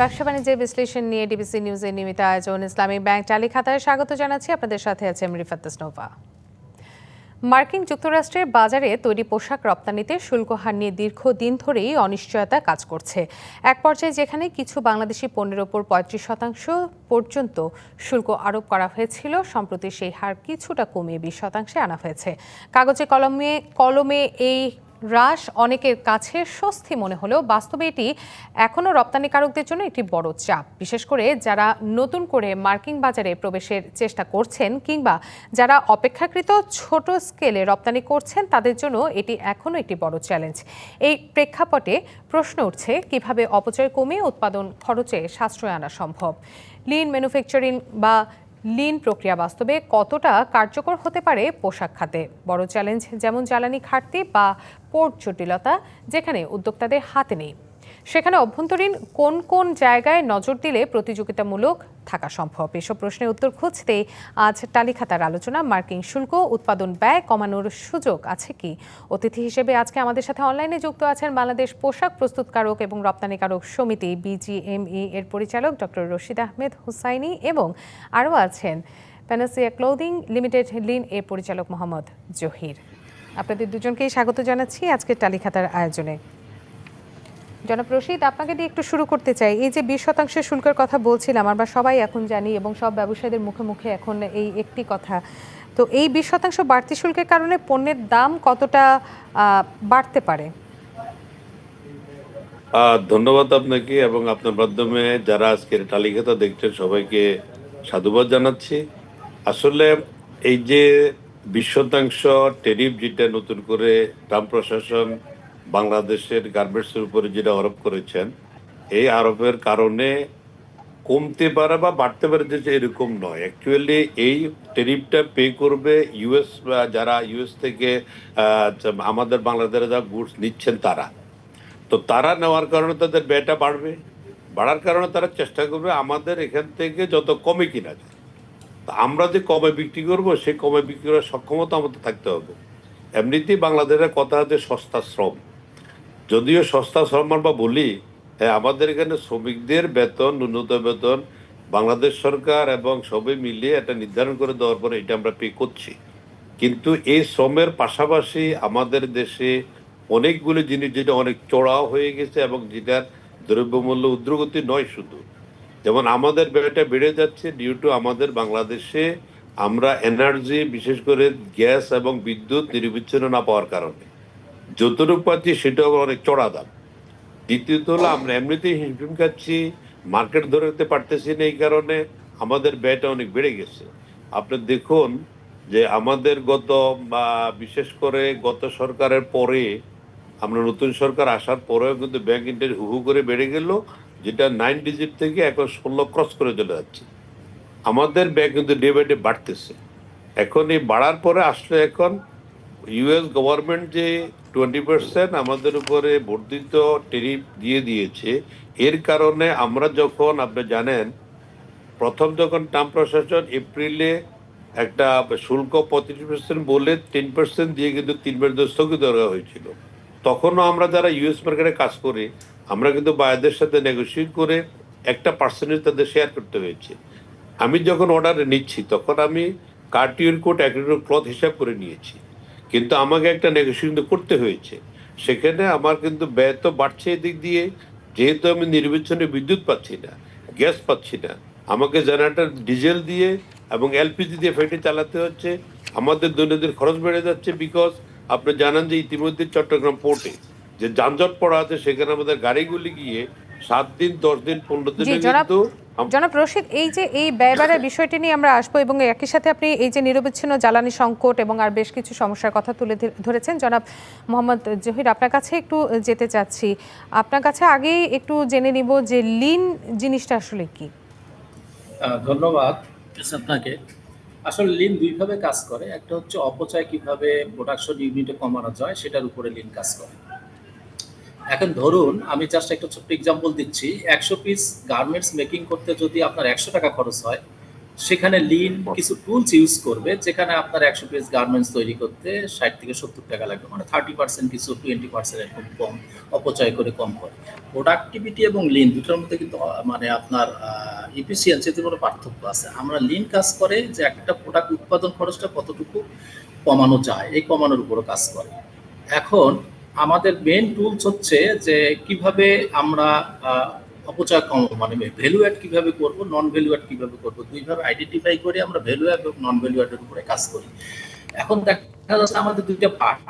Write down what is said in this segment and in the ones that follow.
ব্যবসা বাণিজ্যের বিশ্লেষণ নিয়ে ডিবিসি নিউজের নিয়মিত আয়োজন। ইসলামী ব্যাংক টালি খাতায় স্বাগত জানাচ্ছি। আপনাদের সাথে আছে আমি রিফাত নোভা মার্কিন যুক্তরাষ্ট্রের বাজারে তৈরি পোশাক রপ্তানিতে শুল্ক হার নিয়ে দীর্ঘদিন ধরেই অনিশ্চয়তা কাজ করছে। এক পর্যায়ে যেখানে কিছু বাংলাদেশি পণ্যের ওপর পঁয়ত্রিশ শতাংশ পর্যন্ত শুল্ক আরোপ করা হয়েছিল, সম্প্রতি সেই হার কিছুটা কমিয়ে বিশ শতাংশে আনা হয়েছে। কাগজে কলমে কলমে এই হ্রাস অনেকের কাছে স্বস্তি মনে হলেও বাস্তবে এটি এখনও রপ্তানিকারকদের জন্য একটি বড় চাপ। বিশেষ করে যারা নতুন করে মার্কিন বাজারে প্রবেশের চেষ্টা করছেন কিংবা যারা অপেক্ষাকৃত ছোট স্কেলে রপ্তানি করছেন, তাদের জন্য এটি এখনও একটি বড় চ্যালেঞ্জ। এই প্রেক্ষাপটে প্রশ্ন উঠছে, কীভাবে অপচয় কমিয়ে উৎপাদন খরচে সাশ্রয় আনা সম্ভব? লিন ম্যানুফ্যাকচারিং বা লিন প্রক্রিয়া বাস্তবে কতটা কার্যকর হতে পারে পোশাক খাতে? বড় চ্যালেঞ্জ যেমন জ্বালানি ঘাটতি বা পোর্ট জটিলতা যেখানে উদ্যোক্তাদের হাতে নেই। সেখানে অভ্যন্তরীণ কোন কোন জায়গায় নজর দিলে প্রতিযোগিতামূলক থাকা সম্ভব? এসব প্রশ্নের উত্তর খুঁজতে আজ টালিখাতার আলোচনা, মার্কিন শুল্ক, উৎপাদন ব্যয় কমানোর সুযোগ আছে কি? অতিথি হিসেবে আজকে আমাদের সাথে অনলাইনে যুক্ত আছেন বাংলাদেশ পোশাক প্রস্তুতকারক এবং রপ্তানিকারক সমিতি বিজিএমই এর পরিচালক ডক্টর রশিদ আহমেদ হুসাইনি এবং আরও আছেন প্যানাসিয়া ক্লোদিং লিমিটেড লিন এর পরিচালক মোহাম্মদ জহির। আপনাদের দুজনকেই স্বাগত জানাচ্ছি আজকের টালিখাতার আয়োজনে। জনাব রশিদ, আপনাকে দিয়ে একটু শুরু করতে চাই। এই যে বিশ শতাংশের শুল্কের কথা বলছিলাম, আমরা সবাই এখন জানি এবং সব ব্যবসায়ীদের মুখে মুখে এখন এই একটি কথা। তো এই বিশ শতাংশ বাড়তি শুল্কের কারণে পণ্যের দাম কতটা বাড়তে পারে? ধন্যবাদ আপনাকে এবং আপনার মাধ্যমে যারা আজকের তালিকাটা দেখছেন, সবাইকে সাধুবাদ জানাচ্ছি। আসলে এই যে বিশ শতাংশ টেরিফ যেটা নতুন করে ট্রাম্প প্রশাসন বাংলাদেশের গার্মেন্টসের উপরে যেটা আরোপ করেছেন, এই আরোপের কারণে কমতে পারে বা বাড়তে পারে যে এরকম নয়। অ্যাকচুয়ালি এই টেরিফটা পে করবে ইউএস যারা ইউএস থেকে আমাদের বাংলাদেশে যারা গুডস নিচ্ছেন তারা। তো তারা নেওয়ার কারণে তাদের ব্যয়টা বাড়বে। বাড়ার কারণে তারা চেষ্টা করবে আমাদের এখান থেকে যত কমে কিনা যায়। আমরা যে কমে বিক্রি করব, সেই কমে বিক্রি করার সক্ষমতা আমাদের থাকতে হবে। এমনিতেই বাংলাদেশের কথা আছে সস্তা শ্রম। যদিও সস্তা সম্মান বা বলি হ্যাঁ আমাদের এখানে শ্রমিকদের বেতন, ন্যূনতম বেতন, বাংলাদেশ সরকার এবং সবাই মিলিয়ে এটা নির্ধারণ করে দেওয়ার পরে এটা আমরা পে করছি। কিন্তু এই শ্রমের পাশাপাশি আমাদের দেশে অনেকগুলো জিনিস যেটা অনেক চড়াও হয়ে গেছে এবং যেটার দ্রব্যমূল্য উদ্রগতি নয় শুধু। যেমন আমাদের ব্যয়টা বেড়ে যাচ্ছে ডিউ টু আমাদের বাংলাদেশে আমরা এনার্জি বিশেষ করে গ্যাস এবং বিদ্যুৎ নিরবিচ্ছিন্ন না পাওয়ার কারণে। যতটুকু পাচ্ছি সেটা আবার অনেক চড়া দাম। দ্বিতীয়ত হলো, আমরা এমনিতেই হিমশিম খাচ্ছি মার্কেট ধরে রাখতে পারতেছি না এই কারণে, আমাদের ব্যয়টা অনেক বেড়ে গেছে। আপনি দেখুন যে আমাদের গত, বা বিশেষ করে গত সরকারের পরে, আমরা নতুন সরকার আসার পরেও কিন্তু ব্যাংক ইন্টারেস্ট হু হু করে বেড়ে গেল, যেটা নাইন ডিজিট থেকে এখন ষোলো ক্রস করে চলে যাচ্ছে। আমাদের ব্যাংক কিন্তু ডে বাই ডে বাড়তেছে। এখন এই বাড়ার পরে আসলে এখন ইউএস গভর্নমেন্ট যে টোয়েন্টি পার্সেন্ট আমাদের উপরে বর্ধিত টেরিফ দিয়ে দিয়েছে, এর কারণে আমরা যখন, আপনি জানেন, প্রথম যখন ট্রাম্প প্রশাসন এপ্রিলে একটা শুল্ক পঁয়ত্রিশ পার্সেন্ট বলে টেন পার্সেন্ট দিয়ে কিন্তু তিন মাস ধরে স্থগিত করা হয়েছিল, তখনও আমরা যারা ইউএস মার্কেটে কাজ করি, আমরা কিন্তু বায়ারদের সাথে নেগোসিয়েট করে একটা পার্সেন্টেজ তাদের শেয়ার করতে হয়েছে। আমি যখন অর্ডার নিচ্ছি, তখন আমি কার্টিউর কোট অ্যাগ্রিকোট ক্লথ হিসাব করে নিয়েছি। কিন্তু আমাকে একটা নেগোসিয়েশন করতে হয়েছে। সেখানে আমার কিন্তু ব্যয় তো বাড়ছে এদিক দিয়ে যেহেতু আমি নির্বাচনে বিদ্যুৎ পাচ্ছি না গ্যাস পাচ্ছি না আমাকে জেনারেটর ডিজেল দিয়ে এবং এলপিজি দিয়ে ফ্যাক্টরি চালাতে হচ্ছে। আমাদের দৈনন্দিন খরচ বেড়ে যাচ্ছে বিকজ আপনি জানেন যে ইতিমধ্যে চট্টগ্রাম পোর্টে যে যানজট পড়া আছে সেখানে আমাদের গাড়িগুলি গিয়ে সাত দিন দশ দিন পনেরো দিনে কিন্তু জনাব রশিদ এই যে এই ব্যয় বাড়ার বিষয়টি নিয়ে আমরা আসব এবং একই সাথে আপনি এই যে নিরবিচ্ছিন্ন জ্বালানি সংকট এবং আর বেশ কিছু সমস্যার কথা তুলে ধরেছেন জনাব মোহাম্মদ জহির আপনার কাছে একটু যেতে চাচ্ছি। আপনার কাছে আগেই একটু জেনে নিব যে লিন জিনিসটা আসলে কি। ধন্যবাদ আপনাকে। আসলে লিন দুইভাবে কাজ করে একটা হচ্ছে অপচয় কীভাবে প্রোডাকশন ইউনিটে কমানো যায় সেটার উপরে লিন কাজ করে। এখন ধরুন, আমি জাস্ট একটা ছোট্ট এক্সাম্পল দিচ্ছি। একশো পিস গার্মেন্টস মেকিং করতে যদি আপনার একশো টাকা খরচ হয়, সেখানে লিন কিছু টুলস ইউজ করবে, যেখানে আপনার একশো পিস গার্মেন্টস তৈরি করতে ষাট থেকে সত্তর টাকা লাগবে। মানে থার্টি পার্সেন্ট কিছু টোয়েন্টি পার্সেন্ট এরকম কম, অপচয় করে কম করে। প্রোডাক্টিভিটি এবং লিন দুটোর মধ্যে কিন্তু মানে আপনার ইফিসিয়েন্সিতে কোনো পার্থক্য আছে। আমরা লিন কাজ করে যে একটা প্রোডাক্ট উৎপাদন খরচটা কতটুকু কমানো যায়, এই কমানোর উপরও কাজ করে। এখন আমাদের মেন টুলস হচ্ছে যে কীভাবে আমরা অপচয় কম মানে ভ্যালু অ্যাড কীভাবে করব নন ভ্যালু অ্যাড কীভাবে করব দুইভাবে আইডেন্টিফাই করে আমরা ভ্যালু অ্যাড এবং নন ভ্যালু অ্যাডের উপরে কাজ করি। এখন দেখা যাচ্ছে আমাদের দুইটা পার্ট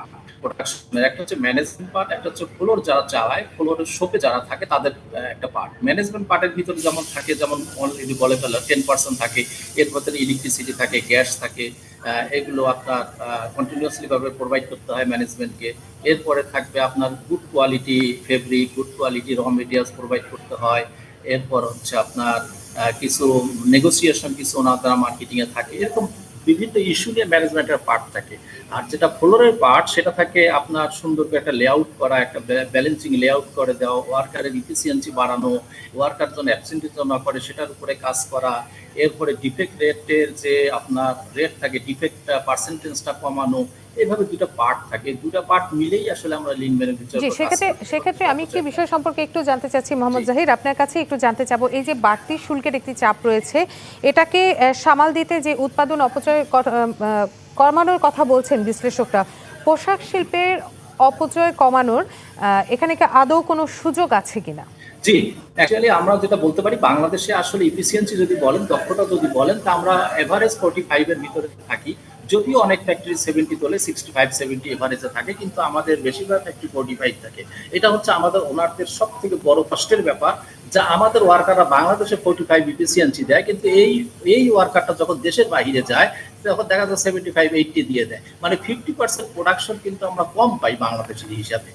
প্রোডাকশনের একটা হচ্ছে ম্যানেজমেন্ট পার্ট একটা হচ্ছে ফ্লোর যারা চালায় ফ্লোরের শপে যারা থাকে, তাদের একটা পার্ট ম্যানেজমেন্ট পার্টের ভিতরে যেমন থাকে, যেমন অলরেডি বলে ফেলো টেন পার্সেন্ট থাকে, এর ভিতরে ইলেকট্রিসিটি থাকে গ্যাস থাকে এগুলো আপনার কন্টিনিউসলি ভাবে প্রোভাইড করতে হয় ম্যানেজমেন্টকে এরপরে থাকবে আপনার good quality fabric good quality raw materials provide করতে হয়। এরপর হচ্ছে আপনার কিছু নেগোসিয়েশন কিছু ওনারা মার্কেটিংয়ে থাকে। এরকম বিভিন্ন ইস্যু নিয়ে ম্যানেজমেন্টের পার্ট থাকে। আর যেটা ফ্লোরের পার্ট সেটা থাকে আপনার সুন্দর করে একটা লেআউট করা, একটা ব্যালেন্সিং লেআউট করে দেওয়া ওয়ার্কারের ইফিসিয়েন্সি বাড়ানো ওয়ার্কার যেন অ্যাবসেন্টিজ না করে সেটার উপরে কাজ করা, এরপরে ডিফেক্ট রেটের যে আপনার রেট থাকে ডিফেক্ট পার্সেন্টেজটা কমানো এইভাবে দুটো পার্ট থাকে। দুটো পার্ট মিলেই আসলে আমরা লিন জি সেক্ষেত্রে সেক্ষেত্রে আমি একটি বিষয় সম্পর্কে একটু জানতে চাচ্ছি মোহাম্মদ। জাহির? আপনার কাছে একটু জানতে চাবো এই যে বাড়তি শুল্কের একটি চাপ রয়েছে এটাকে সামাল দিতে যে উৎপাদন অপচয় কমানোর কথা বলছেন বিশ্লেষকরা পোশাক শিল্পের অপচয় কমানোর এখানে কি আদৌ কোনো সুযোগ আছে কিনা? জি অ্যাকচুয়ালি আমরা যেটা বলতে পারি বাংলাদেশে আসলে ইফিসিয়েন্সি যদি বলেন দক্ষতা যদি বলেন তা আমরা এভারেজ ফোর্টি ফাইভের ভিতরে থাকি। যদিও অনেক ফ্যাক্টরি সেভেন্টি তোলে সিক্সটি ফাইভ সেভেন্টি এভারেজে থাকে, কিন্তু আমাদের বেশিরভাগ ফ্যাক্টরি ফোর্টি ফাইভ থাকে। এটা হচ্ছে আমাদের ওনারদের সব থেকে বড় কষ্টের ব্যাপার, যা আমাদের ওয়ার্কাররা বাংলাদেশে ফোর্টি ফাইভ ইফিসিয়েন্সি দেয়, কিন্তু এই এই ওয়ার্কারটা যখন দেশের বাইরে যায়, তখন দেখা যায় সেভেন্টি ফাইভ এইটটি দিয়ে দেয়। মানে ফিফটি পার্সেন্ট প্রোডাকশন কিন্তু আমরা কম পাই বাংলাদেশের হিসাবে।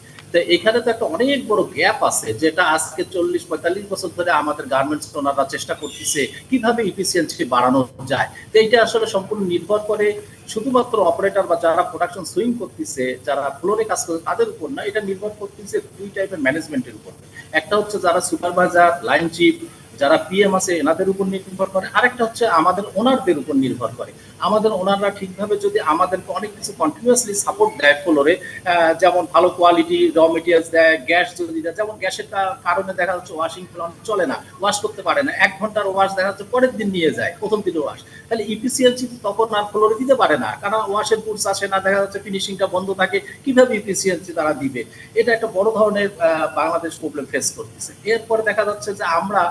এখানে তো একটা অনেক বড় গ্যাপ আছে, যেটা আজকে চল্লিশ পঁয়তাল্লিশ বছর ধরে আমাদের গার্মেন্টস ওনারা চেষ্টা করতেছে কীভাবে ইফিসিয়েন্সি বাড়ানো যায়। তো এইটা আসলে সম্পূর্ণ নির্ভর করে শুধুমাত্র অপারেটর বা যারা প্রোডাকশন সুইং করতেছে, যারা ফ্লোরে কাজ করে তাদের উপর না, এটা নির্ভর করতেছে দুই টাইপের ম্যানেজমেন্টের উপর। একটা হচ্ছে যারা সুপারভাইজার লাইন চিফ যারা পিএম আছে, এনাদের উপর নির্ভর করে। আরেকটা হচ্ছে, আমাদের ওনারদের উপর নির্ভর করে। আমাদের ওনাররা ঠিকভাবে যদি আমাদেরকে অনেক কিছু কন্টিনিউয়াসলি সাপোর্ট দেয় ফ্লোরে যেমন ভালো কোয়ালিটি র মেটেরিয়ালস দেয় গ্যাস যদি দেয়, যেমন গ্যাসের কারণে দেখা যাচ্ছে ওয়াশিং প্লান্ট চলে না ওয়াশ করতে পারে না। এক ঘণ্টার ওয়াশ দেখা যাচ্ছে, পরের দিন নিয়ে যায়, প্রথম দিনের ওয়াশ তাহলে ইফিসিয়েন্সি তখন আর ফ্লোরে দিতে পারে না। কারণ ওয়াশের কোর্স আসে না, দেখা যাচ্ছে ফিনিশিংটা বন্ধ থাকে, কীভাবে ইফিসিয়েন্সি তারা দিবে? এটা একটা বড় ধরনের বাংলাদেশ প্রবলেম ফেস করতেছে। এরপরে দেখা যাচ্ছে যে আমরা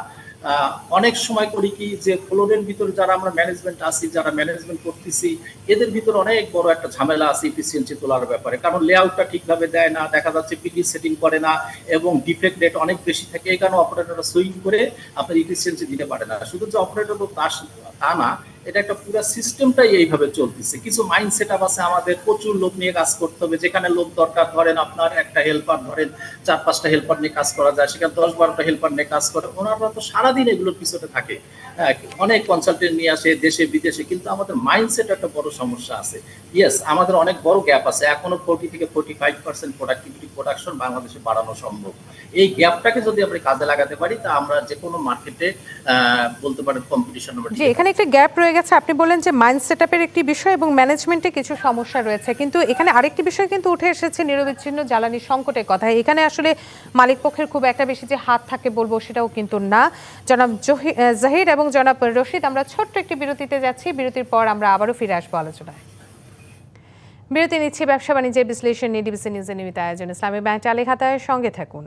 অনেক সময় করি কি যে ফ্লোরের ভিতরে যারা আমরা ম্যানেজমেন্ট আছি, যারা ম্যানেজমেন্ট করতেছি, এদের ভিতরে অনেক বড় একটা ঝামেলা আছে ইফিসিয়েন্সি তোলার ব্যাপারে। কারণ লেআউটটা ঠিকভাবে দেয় না, দেখা যাচ্ছে পিডি সেটিং করে না, এবং ডিফেক্ট রেট অনেক বেশি থাকে, এই কারণে অপারেটররা সুইং করে আপনার ইফিসিয়েন্সি দিতে পারে না। শুধু যে অপারেটর তা না এটা একটা পুরো সিস্টেমটাই এইভাবে চলতেছে। কিছু মাইন্ড সেট আপ আছে আমাদের প্রচুর লোক নিয়ে কাজ করতে হবে। যেখানে লোক দরকার ধরেন আপনার একটা হেল্পার ধরেন চার পাঁচটা হেল্পার নিয়ে কাজ করা যায় সেখানে দশ বারোটা হেল্পার নিয়ে কাজ করে ওনারা তো সারাদিন এগুলোর পিছনে থাকে। হ্যাঁ, অনেক কনসালটেন্ট নিয়ে আসে দেশে বিদেশে কিন্তু আমাদের মাইন্ডসেট একটা বড় সমস্যা আছে। ইয়েস আমাদের অনেক বড় গ্যাপ আছে। এখনও ফোর্টি থেকে forty five percent productivity production বাংলাদেশে বাড়ানো সম্ভব। এই গ্যাপটাকে যদি আমরা কাজে লাগাতে পারি তা আমরা যে কোনো মার্কেটে বলতে পারেন কম্পিটিশন এখানে একটা গ্যাপ রয়ে গেছে, আপনি বললেন যে মাইন্ড সেটআপের একটি বিষয় এবং ম্যানেজমেন্টে কিছু সমস্যা রয়েছে। কিন্তু এখানে আরেকটি বিষয় কিন্তু উঠে এসেছে, নিরবিচ্ছিন্ন জ্বালানি সংকটের কথা। এখানে আসলে মালিক পক্ষের খুব একটা বেশি যে হাত থাকে বলব সেটাও কিন্তু না। জনাব জাহির এবং জনাব রশিদ, আমরা ছোট্ট একটি বিরতিতে যাচ্ছি। বিরতির পর আমরা আবারও ফিরে আসব আলোচনায়। বিরতি নিচ্ছি ব্যবসা বাণিজ্যের বিশ্লেষণ নিয়ে ডিবিসি নিউজের নিমিত্ত আয়োজন। ইসলামী ব্যাংক চালে খাতায় সঙ্গে থাকুন।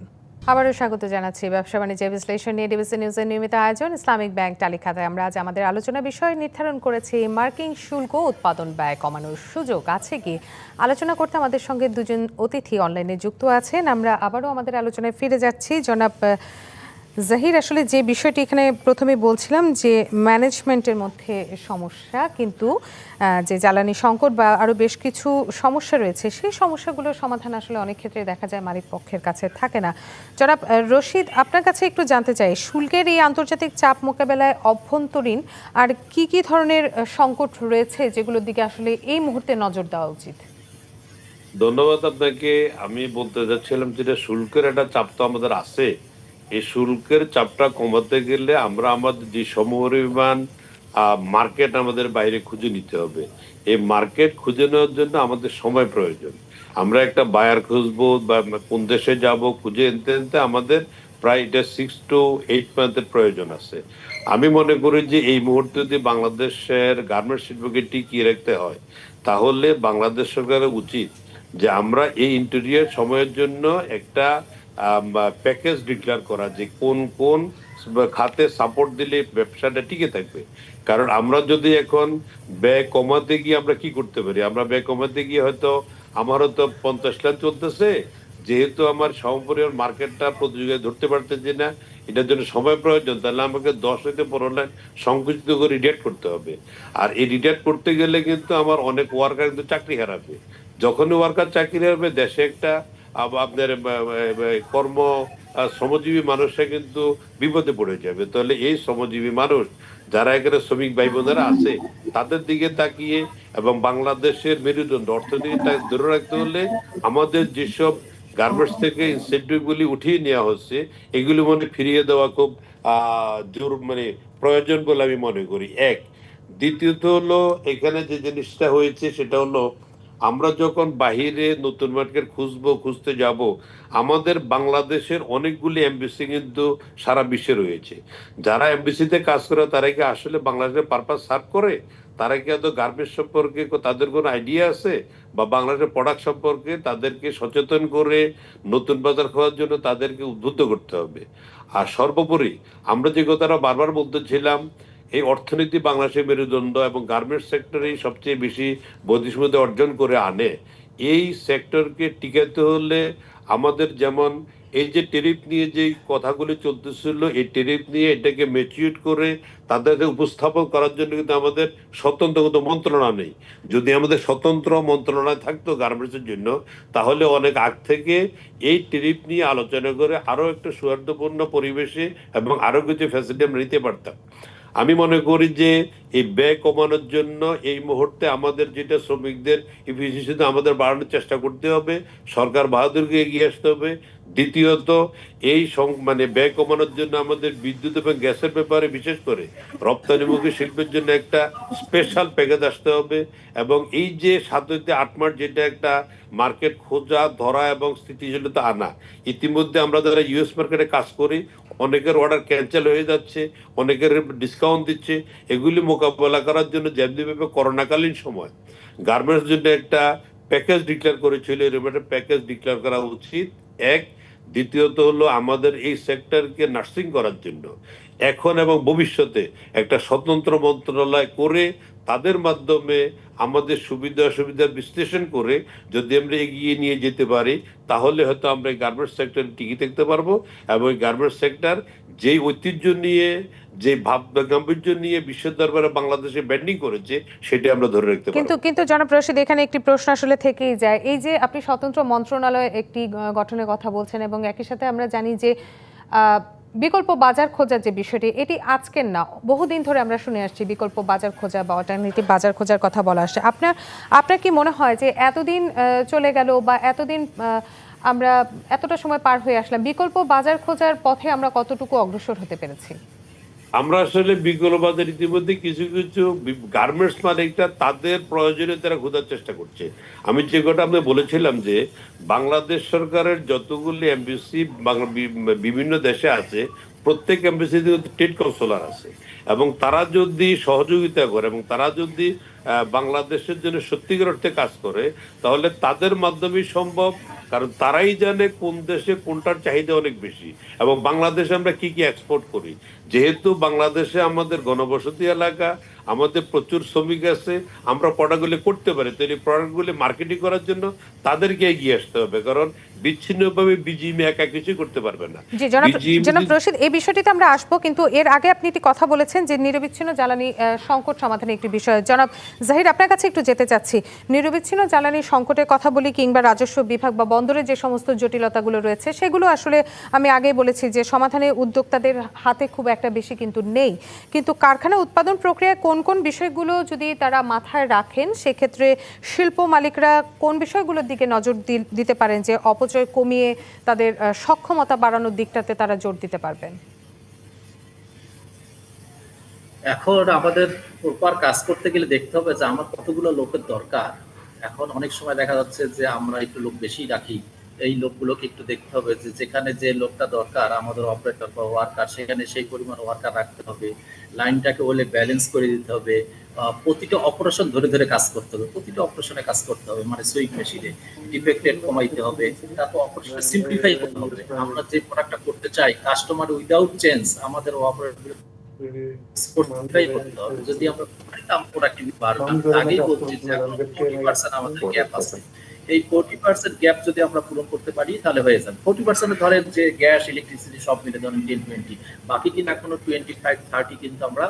আবারও স্বাগত জানাচ্ছি ব্যবসা বাণিজ্য বিশ্লেষণ নিয়ে ডিবিসি নিউজের নিয়মিত আয়োজন। ইসলামিক ব্যাংক টালি খাতায় আমরা আজ আমাদের আলোচনা বিষয় নির্ধারণ করেছি। মার্কিং শুল্ক উৎপাদন ব্যয় কমানোর সুযোগ আছে কি? আলোচনা করতে আমাদের সঙ্গে দুজন অতিথি অনলাইনে যুক্ত আছেন। আমরা আবারও আমাদের আলোচনায় ফিরে যাচ্ছি। জনাব জাহির, আসলে যে বিষয়টি এখানে প্রথমে বলছিলাম যে ম্যানেজমেন্টের মধ্যে সমস্যা, কিন্তু যে জ্বালানি সংকট বা আরও বেশ কিছু সমস্যা রয়েছে, সেই সমস্যাগুলোর সমাধান আসলে অনেক ক্ষেত্রে দেখা যায় মালিক পক্ষের কাছে থাকে না। জনাব রশিদ, আপনার কাছে একটু জানতে চাই, শুল্কের এই আন্তর্জাতিক চাপ মোকাবেলায় অভ্যন্তরীণ আর কি কি ধরনের সংকট রয়েছে যেগুলোর দিকে আসলে এই মুহূর্তে নজর দেওয়া উচিত? ধন্যবাদ আপনাকে। আমি বলতে যাচ্ছিলাম যেটা শুল্কের একটা চাপ তো আমাদের আছে এই শুল্কের চাপটা কমাতে গেলে আমরা আমাদের যে সমপরিমাণ মার্কেট আমাদের বাইরে খুঁজে নিতে হবে। এই মার্কেট খুঁজে নেওয়ার জন্য আমাদের সময় প্রয়োজন। আমরা একটা বায়ার খুঁজবো বা কোন দেশে যাব খুঁজে এনতে এনতে আমাদের প্রায় এটা সিক্স টু এইট মান্থের প্রয়োজন আছে। আমি মনে করি যে এই মুহূর্তে যদি বাংলাদেশের গার্মেন্টস শিল্পকে টিকিয়ে রাখতে হয়, তাহলে বাংলাদেশ সরকারের উচিত যে আমরা এই ইন্টেরিয়ার সময়ের জন্য একটা প্যাকেজ ডিক্লেয়ার করা যে কোন কোন খাতে সাপোর্ট দিলে ব্যবসাটা টিকে থাকবে। কারণ আমরা যদি এখন ব্যয় কমাতে গিয়ে আমরা কি করতে পারি? আমরা ব্যয় কমাতে গিয়ে হয়তো আমারও তো পঞ্চাশ লাখ চলতেছে। যেহেতু আমার সমপরিমাণ মার্কেটটা প্রতিযোগিতা ধরতে পারতেছি না, এটার জন্য সময় প্রয়োজন। তাহলে আমাকে দশ হইতে পনেরো লাখ সংকুচিত করে রিডাক্ট করতে হবে। আর এই রিডাক্ট করতে গেলে কিন্তু আমার অনেক ওয়ার্কার কিন্তু চাকরি হারাবে। যখনই ওয়ার্কার চাকরি হারাবে, দেশে একটা আপনার কর্ম শ্রমজীবী মানুষরা কিন্তু বিপদে পড়ে যাবে। তাহলে এই শ্রমজীবী মানুষ, যারা এখানে শ্রমিক ভাই বোনেরা আছে, তাদের দিকে তাকিয়ে এবং বাংলাদেশের মেরুদণ্ড অর্থনীতিটা ধরে রাখতে হলে আমাদের যেসব গার্মেন্টস থেকে ইনসেন্টিভ গুলি উঠিয়ে নেওয়া হচ্ছে, এগুলি মনে ফিরিয়ে দেওয়া খুব জোর মানে প্রয়োজন বলে আমি মনে করি। এক, দ্বিতীয়ত হলো, এখানে যে জিনিসটা হয়েছে, সেটা হলো আমরা যখন বাহিরে নতুন মার্কেট খুঁজবো, খুঁজতে যাব, আমাদের বাংলাদেশের অনেকগুলি এমবিসি কিন্তু সারা বিশ্বে রয়েছে। যারা এমবিসিতে কাজ করে, তারা কি আসলে বাংলাদেশের পারপাস সার্ভ করে? তারা কি হয়তো গার্মেন্টস সম্পর্কে তাদের কোনো আইডিয়া আছে? বা বাংলাদেশের প্রোডাক্ট সম্পর্কে তাদেরকে সচেতন করে নতুন বাজার খোঁজার জন্য তাদেরকে উদ্বুদ্ধ করতে হবে। আর সর্বোপরি, আমরা যে কথাটা বারবার বলতেছিলাম এই অর্থনীতি বাংলাদেশের মেরুদণ্ড এবং গার্মেন্টস সেক্টরেই সবচেয়ে বেশি বৈদেশিকতা অর্জন করে আনে, এই সেক্টরকে টিকাতে হলে আমাদের যেমন এই যে টেরিফ নিয়ে যে কথাগুলি চলতেছিল, এই টেরিফ নিয়ে এটাকে মেচিউর করে তাদেরকে উপস্থাপন করার জন্য কিন্তু আমাদের স্বতন্ত্র কোনো মন্ত্রণা নেই। যদি আমাদের স্বতন্ত্র মন্ত্রণালয় থাকতো গার্মেন্টসের জন্য, তাহলে অনেক আগ থেকে এই টেরিফ নিয়ে আলোচনা করে আরও একটা সৌহার্দ্যপূর্ণ পরিবেশে এবং আরও কিছু ফ্যাসিলিটি আমরা নিতে পারতাম। আমি মনে করি যে এই ব্যয় কমানোর জন্য এই মুহূর্তে আমাদের যেটা শ্রমিকদের ইফিসিয়েন্সি আমাদের বাড়ানোর চেষ্টা করতে হবে, সরকার বাহাদুরকে এগিয়ে আসতে হবে। দ্বিতীয়ত, এই মানে ব্যয় কমানোর জন্য আমাদের বিদ্যুৎ এবং গ্যাসের ব্যাপারে বিশেষ করে রপ্তানিমুখী শিল্পের জন্য একটা স্পেশাল প্যাকেজ আসতে হবে এবং এই যে সাত আট মাস যেটা একটা মার্কেট খোঁজা, ধরা এবং স্থিতিশীলতা আনা, ইতিমধ্যে আমরা যারা ইউএস মার্কেটে কাজ করি অনেকের অর্ডার ক্যান্সেল হয়ে যাচ্ছে, অনেকের ডিসকাউন্ট দিচ্ছে। এগুলি মোকাবেলা করার জন্য যেমনিভাবে করোনাকালীন সময় গার্মেন্টস জন্য একটা প্যাকেজ ডিক্লেয়ার করেছিল, এরকম একটা প্যাকেজ ডিক্লেয়ার করা উচিত। এক, দ্বিতীয়ত হলো আমাদের এই সেক্টরকে নার্সিং করার জন্য। এখন এবং ভবিষ্যতে একটা স্বতন্ত্র মন্ত্রণালয় করে তাদের মাধ্যমে আমাদের সুবিধা অসুবিধা বিশ্লেষণ করে যদি আমরা এগিয়ে নিয়ে যেতে পারি তাহলে হয়তো আমরা এই গার্মেন্টস সেক্টর টিকে থাকতে পারব এবং এই গার্মেন্টস সেক্টর যেই ঐতিহ্য নিয়ে যে ভাব গাম্ভীর্য নিয়ে বিশ্বের দরবারে বাংলাদেশে ব্যান্ডিং করেছে সেটা আমরা ধরে রাখতে কিন্তু কিন্তু জনাব রশিদ এখানে একটি প্রশ্ন আসলে থেকেই যায়। এই যে আপনি স্বতন্ত্র মন্ত্রণালয় একটি গঠনের কথা বলছেন এবং একই সাথে আমরা জানি যে আহ, বিকল্প বাজার খোঁজার যে বিষয়টি, এটি আজকের না। বহুদিন ধরে আমরা শুনে আসছি বিকল্প বাজার খোঁজা বা অল্টারনেটিভ বাজার খোঁজার কথা বলা আসছে। আপনার আপনার কি মনে হয় যে এতদিন চলে গেল বা এতদিন আমরা এতটা সময় পার হয়ে আসলাম, বিকল্প বাজার খোঁজার পথে আমরা কতটুকু অগ্রসর হতে পেরেছি? আমরা আসলে বিকল্প বাজার ইতিমধ্যে কিছু কিছু গার্মেন্টস মালিকরা তাদের প্রয়োজনে তারা খোঁজার চেষ্টা করছে। আমি যে কথা আপনি বলেছিলাম যে, বাংলাদেশ সরকারের যতগুলি এমবিসি বিভিন্ন দেশে আছে, প্রত্যেক এমবিসিতে ট্রেড কাউন্সিলর আছে। এবং তারা যদি সহযোগিতা করে এবং তারা যদি বাংলাদেশের জন্য সত্যিকার অর্থে কাজ করে, তাহলে তাদের মাধ্যমেই সম্ভব, কারণ তারাই জানে কোন দেশে কোনটার চাহিদা অনেক বেশি। এবং বাংলাদেশে আমরা কি কি এক্সপোর্ট করি। যেহেতু বাংলাদেশে আমাদের ঘনবসতি এলাকা আমাদের প্রচুর শ্রমিক আছে আমরা প্রোডাক্টগুলি করতে পারি তো এই প্রোডাক্টগুলি মার্কেটিং করার জন্য তাদেরকে এগিয়ে আসতে হবে কারণ বিচ্ছিন্নভাবে বিজিএম একা কিছু করতে পারবে না। জি জনাব রশিদ এই বিষয়টিতে আমরা আসব কিন্তু এর আগে আপনি একটি কথা বলেছেন যে নিরবিচ্ছিন্ন জ্বালানি সংকট সমাধানে একটি বিষয়। জনাব জাহির আপনার কাছে একটু যেতে চাচ্ছি। নিরবিচ্ছিন্ন জ্বালানি সংকটের কথা বলি কিংবা রাজস্ব বিভাগ বা বন্দরের যে সমস্ত জটিলতাগুলো রয়েছে সেগুলো আসলে আমি আগেই বলেছি যে সমাধানে উদ্যোক্তাদের হাতে খুব একটা বেশি কিন্তু নেই। কিন্তু কারখানা উৎপাদন প্রক্রিয়ায় কোন কোন বিষয়গুলো যদি তারা মাথায় রাখেন, সেক্ষেত্রে শিল্প মালিকরা কোন বিষয়গুলোর দিকে নজর দিতে পারেন যে অপচয় কমিয়ে তাদের সক্ষমতা বাড়ানোর দিকটাতে তারা জোর দিতে পারবেন? এখন আমাদের প্রপার কাজ করতে গেলে দেখতে হবে যে আমার কতগুলো লোকের দরকার। এখন অনেক সময় দেখা যাচ্ছে যে আমরা একটু লোক বেশি রাখি। এই লোকগুলোকে একটু দেখতে হবে যে যেখানে যে লোকটা দরকার, আমাদের অপারেটর বা ওয়ার্কার সেখানে সেই পরিমাণ ওয়ার্কার রাখতে হবে। লাইনটাকে বলে ব্যালেন্স করে দিতে হবে। প্রতিটা অপারেশন ধরে ধরে কাজ করতে হবে। প্রতিটা অপারেশনে কাজ করতে হবে মানে সুইং মেশিনে ডিফেক্টেড কমাইতে হবে, তারপর অপারেশন সিম্পলিফাই করতে হবে। আমরা যে প্রোডাক্টটা করতে চাই কাস্টমার উইদাউট চেঞ্জ আমাদের অপারেটর যদি আমরা প্রোডাক্টিভিটি বাড়বে আগেই বলছি যে এখন ফোর্টি পার্সেন্ট আমাদের গ্যাপ আছে। এই ফোর্টি পার্সেন্ট গ্যাপ যদি আমরা পূরণ করতে পারি, তাহলে হয়ে যাবে। ফোর্টি পার্সেন্ট ধরেন যে গ্যাস ইলেকট্রিসিটি সব মিলে ধরেন টেন টোয়েন্টি বাকি কিনা কোনো টোয়েন্টি ফাইভ থার্টি কিন্তু আমরা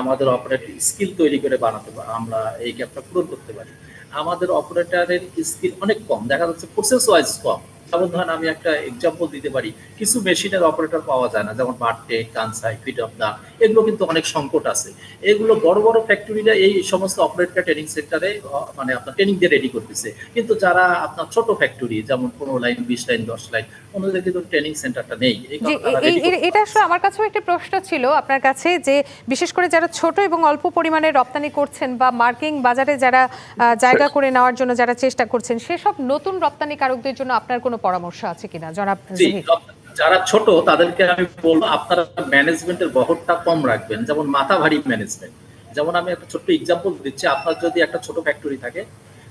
আমাদের অপারেটিভ স্কিল তৈরি করে বানাতে আমরা এই গ্যাপটা পূরণ করতে পারি। আমাদের অপারেটারের স্কিল অনেক কম, দেখা যাচ্ছে প্রসেস ওয়াইজ কম। যেমন ধরেন আমি একটা এক্সাম্পল দিতে পারি। কিছু মেশিনের অপারেটর পাওয়া যায় না যেমন বার্টে কানসাই ফিট অফ দা এগুলো কিন্তু অনেক সংকট আছে। এগুলো বড় বড় ফ্যাক্টরিরা এই সমস্ত অপারেটর ট্রেনিং সেন্টারে মানে আপনার ট্রেনিং দিয়ে রেডি করতেছে। কিন্তু যারা আপনার ছোট ফ্যাক্টরি যেমন পনেরো লাইন বিশ লাইন দশ লাইন ওনাদের কিন্তু ট্রেনিং সেন্টারটা নেই। এটা আসলে আমার কাছেও একটা প্রশ্ন ছিল আপনার কাছে যে বিশেষ করে যারা ছোট এবং অল্প পরিমাণে রপ্তানি করছেন বা মার্কিং বাজারে যারা জায়গা করে নেওয়ার জন্য যারা চেষ্টা করছেন সেসব নতুন রপ্তানিকারকদের জন্য আপনার কোনো পরামর্শ আছে কিনা? জনাব যারা ছোট তাদেরকে আমি বলব আপনারা ম্যানেজমেন্টের বহরটা কম রাখবেন। যেমন মাথা ভারী ম্যানেজমেন্ট যেমন আমি একটা ছোট্ট এক্সাম্পল দিচ্ছি আপনার যদি একটা ছোট ফ্যাক্টরি থাকে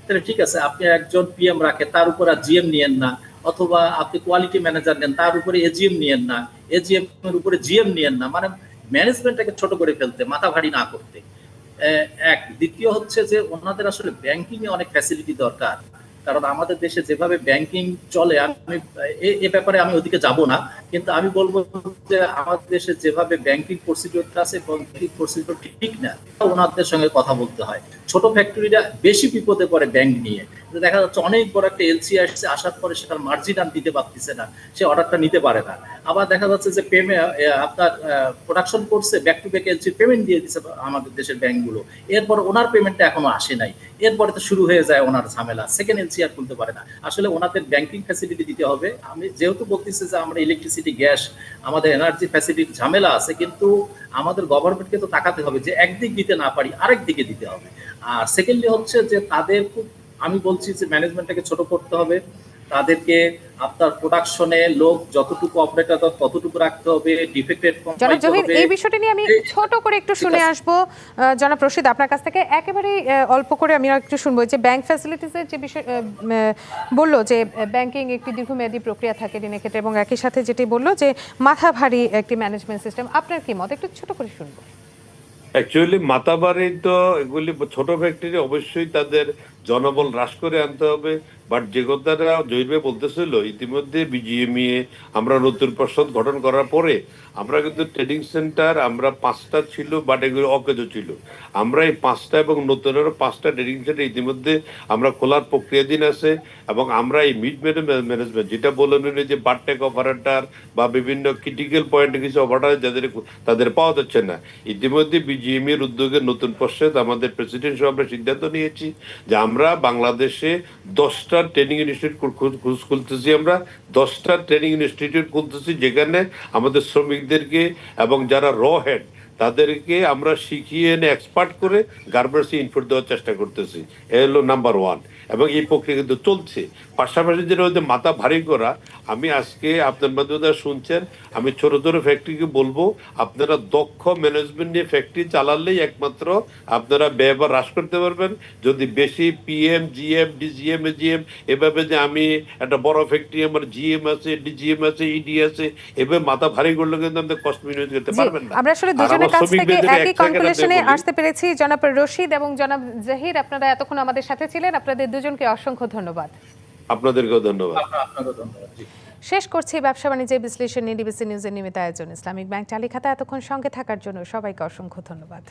তাহলে ঠিক আছে আপনি একজন পিএম রাখে তার উপর আর জিএম নিয়েন না অথবা আপনি কোয়ালিটি ম্যানেজার নেন তার উপরে এজিএম নিয়েন না এজিএম এর উপরে জিএম নিয়েন না মানে ম্যানেজমেন্টটাকে ছোট করে ফেলতে মাথা ভারী না করতে। এক দ্বিতীয় হচ্ছে যে ওনাদের আসলে ব্যাংকিং এ অনেক ফ্যাসিলিটি দরকার। কারণ আমাদের দেশে যেভাবে ব্যাংকিং চলে, আমি, এ- ব্যাপারে আমি ওদিকে যাব না। কিন্তু আমি বলব যে আমাদের দেশে যেভাবে ব্যাংকিং প্রসিডিওরটা আছে ব্যাংকিং প্রসিডিওর ঠিক না ওনাদের সঙ্গে কথা বলতে হয়। ছোট ফ্যাক্টরিরা বেশি বিপদে পড়ে ব্যাংক নিয়ে। দেখা যাচ্ছে অনেক বড় একটা এলসি আসছে আসার পরে সেটার মার্জিন আর দিতে পারতেছে না। সে অর্ডারটা নিতে পারে না। আবার দেখা যাচ্ছে যে পেমে আপনার প্রোডাকশন করছে back to back LC payment দিয়ে দিচ্ছে আমাদের দেশের ব্যাংকগুলো। এরপর ওনার পেমেন্টটা এখনও আসে নাই। এরপরে তো শুরু হয়ে যায় ওনার ঝামেলা। সেকেন্ড এলসি আর খুলতে পারে না। আসলে ওনাদের ব্যাংকিং ফ্যাসিলিটি দিতে হবে। আমি যেহেতু বলতেছি যে আমরা ইলেকট্রিসিটি গ্যাস আমাদের এনার্জি ফ্যাসিলিটি ঝামেলা আছে, কিন্তু আমাদের গভর্নমেন্টকে তো তাকাতে হবে যে একদিক দিতে না পারি, আরেক দিকে দিতে হবে। আর সেকেন্ডলি হচ্ছে যে তাদের খুব, আমি বলছি যে ম্যানেজমেন্টটাকে ছোট করতে হবে। তাদেরকে আপনার প্রোডাকশনে লোক যতটুকু অপারেটর ততটুকু রাখতে হবে ডিফেক্টেড জনাব জহির এই বিষয়টি নিয়ে আমি ছোট করে একটু শুনে। আসব। আহ, জনাব রশিদ আপনার কাছ থেকে একেবারে অল্প করে আমি একটু শুনব। যে ব্যাংক ফ্যাসিলিটিসের যে বিষয় বলল যে ব্যাংকিং একটি দীর্ঘমেয়াদী প্রক্রিয়া থাকে ঋণের ক্ষেত্রে এবং একই সাথে যেটি বলল যে মাথা ভারী একটি ম্যানেজমেন্ট সিস্টেম আপনার কি মত? একটু ছোট করে শুনব। অ্যাকচুয়ালি মাতাবাড়ি তো এগুলি ছোট ফ্যাক্টরি অবশ্যই তাদের জনবল হ্রাস করে আনতে হবে বাট যে কথাটা জহিরভাই বলতেছিল, ইতিমধ্যে বিজিএমইএ আমরা নতুন পর্ষদ গঠন করার পরে আমরা কিন্তু ট্রেডিং সেন্টার আমরা পাঁচটা ছিল বাট এগুলো অকেজ ছিল। আমরা এই পাঁচটা এবং নতুনেরও পাঁচটা ট্রেডিং সেন্টার ইতিমধ্যে আমরা খোলার প্রক্রিয়াধীন আছে, এবং আমরা এই মিড ম্যানেজমেন্ট যেটা বলে নিলে যে বারটেক অপারেটার বা বিভিন্ন ক্রিটিক্যাল পয়েন্টে কিছু অপারেটার যাদের তাদের পাওয়া যাচ্ছে না। ইতিমধ্যে বিজিএম এর উদ্যোগে নতুন পর্ষদ আমাদের প্রেসিডেন্ট সহ আমরা সিদ্ধান্ত নিয়েছি যে আমরা বাংলাদেশে দশটা ট্রেনিং ইনস্টিটিউট খোঁজ খুলতেছি আমরা, দশটা ট্রেনিং ইনস্টিটিউট খুলতেছি যেখানে আমাদের শ্রমিকদেরকে এবং যারা র হেড তাদেরকে আমরা শিখিয়ে এনে এক্সপার্ট করে গার্মেন্টসে ইনপুট দেওয়ার চেষ্টা করতেছি। এ হলো নাম্বার ওয়ান এবং এই প্রক্রিয়া কিন্তু চলছে। পাশাপাশি যেটা হচ্ছে মাথা ভারী করা আমি আজকে আপনার মাধ্যমে শুনছেন আমি ছোট ছোট ফ্যাক্টরিকে বলব আপনারা দক্ষ ম্যানেজমেন্ট নিয়ে ফ্যাক্টরি চালালেই একমাত্র আপনারা ব্যয় বা হ্রাস করতে পারবেন। যদি বেশি পিএম জিএম ডিজিএম এজিএম এভাবে যে আমি একটা বড় ফ্যাক্টরি আমার জিএম আছে ডিজিএম আছে ইডি আছে এভাবে মাথা ভারী করলে কিন্তু আমাদের কষ্ট মিনিট করতে পারবেন না। আমরা আসলে দুজনের আমার কাছ থেকে একই কনক্লুশনে আসতে পেরেছি জনাব রশিদ এবং জনাব জাহির আপনারা এতক্ষণ আমাদের সাথে ছিলেন আপনাদের দুজনকে অসংখ্য ধন্যবাদ। আপনাদেরকেও ধন্যবাদ। আপনাকে ধন্যবাদ জি। শেষ করছি ব্যবসা বাণিজ্যের বিশ্লেষণ নিয়ে ডিবিসি নিউজের নিয়মিত আয়োজন ইসলামিক ব্যাংক চালিখাতা এতক্ষণ সঙ্গে থাকার জন্য সবাইকে অসংখ্য ধন্যবাদ।